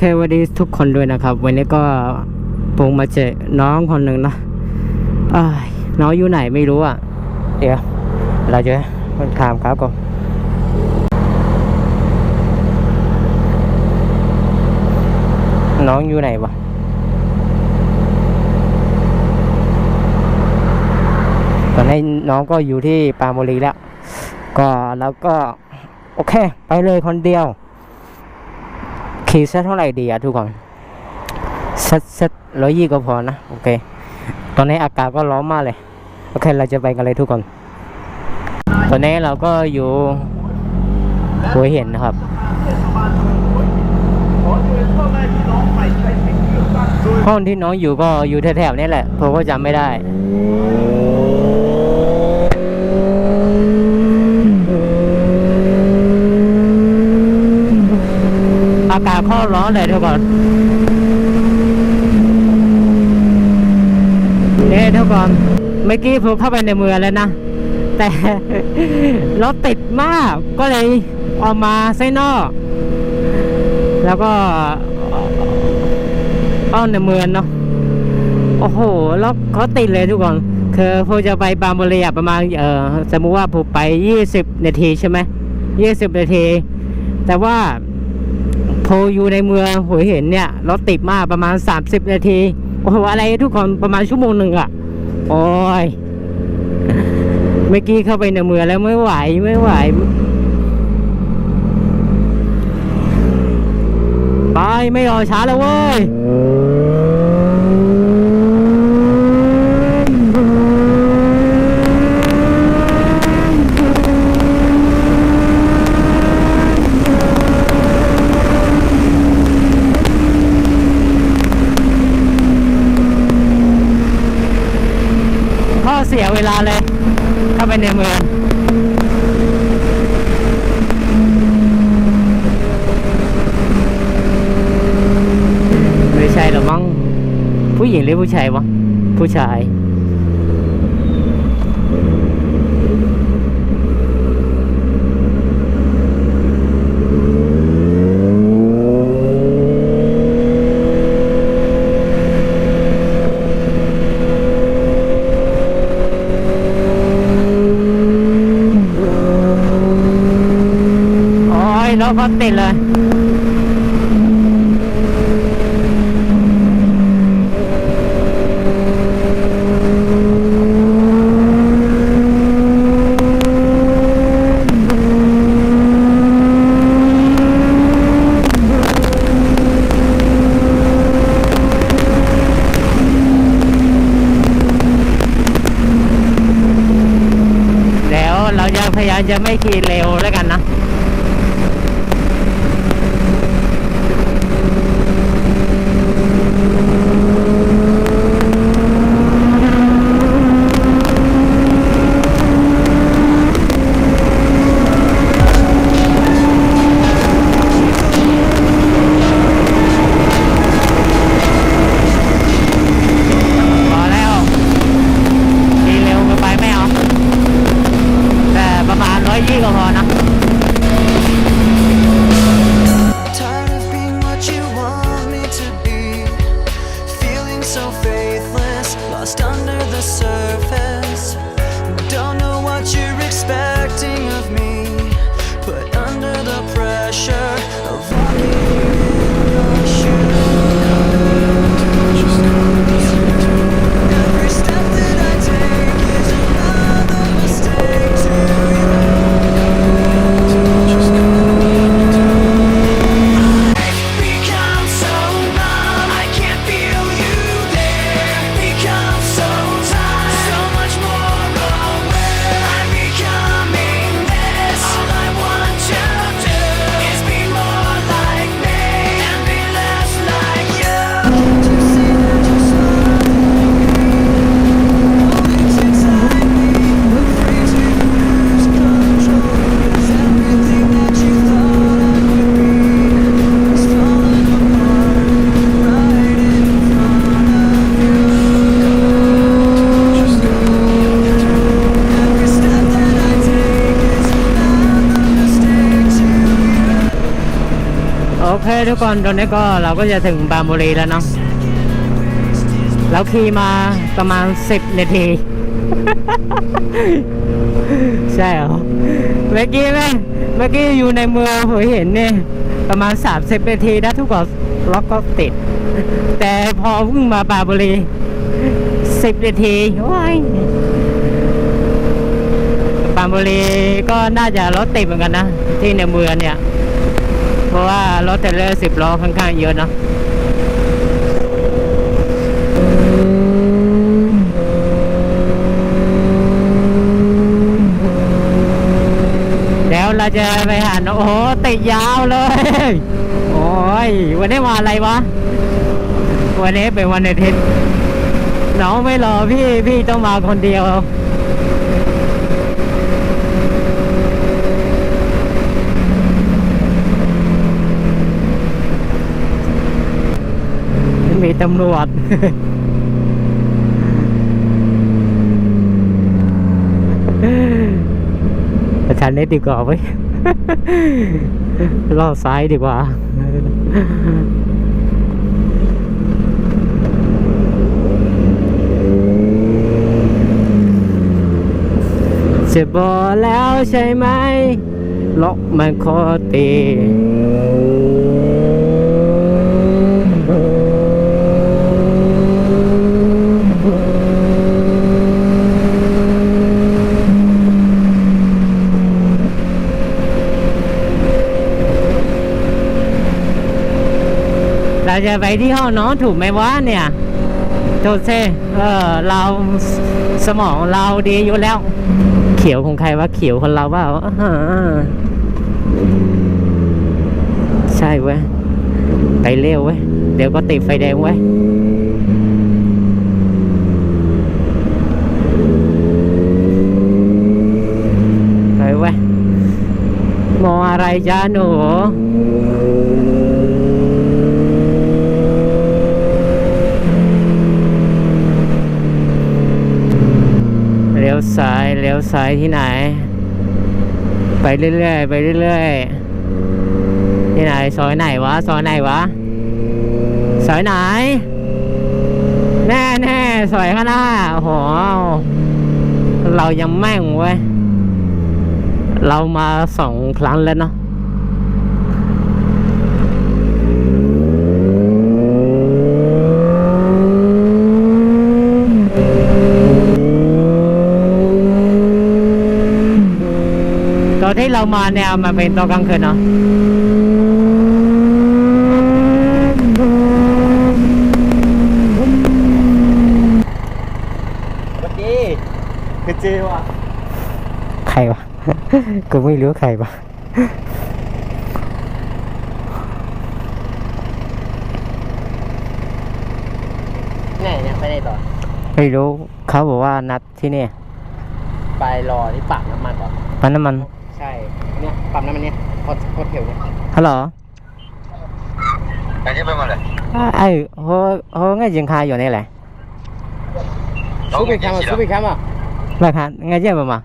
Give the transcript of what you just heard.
เควัสดีทุกคนด้วยนะครับ วันนี้ก็ผมมาเจอน้องคนหนึ่งนะน้องอยู่ไหนไม่รู้อะ เดี๋ยว เราจะถามครับก่อนน้องอยู่ไหนวะตอนนี้น้องก็อยู่ที่ปามุรีแล้ว ก็แล้วก็ โอเค ไปเลยคนเดียว ขี่สักเท่าไหร่ดีอะทุกคนสักสักร้อยยี่ก็พอนะโอเค ตอนนี้อากาศก็ร้อนมากเลย โอเคเราจะไปกันเลยทุกคน ตอนนี้เราก็อยู่หัวเห็นนะครับห้องที่น้องอยู่ก็อยู่แถวๆนี้แหละผมก็จำไม่ได้ อากาศข้อร้อนเลยทุกคนเนี่ยทุกคนเมื่อกี้ผมเข้าไปในเมืองแล้วนะ แต่รถติดมากก็เลยออกมาไส้นอก แล้วก็เข้าในเมืองเนาะโอ้โหรถเขาติดเลยทุกคนคือผมจะไปบางบุรีอะประมาณเออสมมุติว่าผมไป 20 นาทีใช่ไหม20 นาที แต่ว่า โพอยู่ในเมืองหัวเห็นเนี่ยรถติดมากประมาณ 30 นาที โอ้โหอะไรทุกคนประมาณชั่วโมงหนึ่งอะ โอ้ยเมื่อกี้เข้าไปในเมืองแล้วไม่ไหวไม่ไหว ไปไม่รอช้าแล้วเว้ย พ่อ เสียเวลาเลย เข้าไปในเมืองไม่ใช่หรอมั้งผู้หญิงหรือผู้ชายวะผู้ชาย โอ้ย รถก็ติดเลยแล้วเราจะพยายามจะไม่ขี่เร็วแล้ว the surface. โอเคทุกคนตอนนี้ก็เราก็จะถึงบางบุรีแล้วเนาะเราขี่มาประมาณ 10 นาที ใช่เหรอ เมื่อกี้ไหมเมื่อกี้อยู่ในเมืองผมเห็นเนี่ย ประมาณ 30 นาทีนะทุกคนล็อกก็ติด แต่พอเพิ่งมาบางบุรี 10 นาทีว้ายบางบุรีก็น่าจะรถติดเหมือนกันนะ ที่ในเมืองเนี่ย ราะว่ารถเทรลเลอร์สิบล้อค่อนข้างเยอะเนาะแล้วเราจะไปหาโอ้โหติดยาวเลย โอ้ย วันนี้มาอะไรวะ วันนี้เป็นวันอาทิตย์น้องไม่รอพี่ พี่ต้องมาคนเดียว มี ตำรวจประชันนี้ดีกว่าไหมล่อซ้ายดีกว่าจะบอกแล้วใช่ไหมล็อกมันคอตี เราจะไปที่ห้องน้องถูกไหมวะเนี่ยถูกสิเออเราสมองเราดีอยู่แล้ว เขียวของใครวะเขียวคนเราว่าใช่เว้ยไปเร็วเว้ยเดี๋ยวก็ติดไฟแดงเว้ยไปเว้ยมองอะไรจ้าหนู เลี้ยวซ้าย เลี้ยวซ้ายที่ไหน ไปเรื่อยๆไปเรื่อยๆที่ไหนซอยไหนวะซอยไหนวะซอยไหน แน่แน่ซอยข้างหน้าโอ้โหเรายังแม่งเว้ยเรามาสองครั้งแล้วเนาะ เรามาเนี่ยมันเป็นตอนกลางคืนเนาะเมื่อกี้คือเจว่ะใครวะ กูไม่รู้ใครวะไหนเนี่ยไปไหนต่อ ไม่รู้ เขาบอกว่านัดที่นี่ ไปรอที่ปั๊มน้ำมันก่อนปั๊มน้ำมัน ใช่เนี่ยปั๊มน้ำมันเนี่ยโคตรโคตรเถียวเนี่ยฮัลโหลอันนี้เป็นอะไรไอ้โหโหไงยังคาอยู่นี่แหละซูบิคามอะซูบิคามอะราคาไงเจ๊บ้างมา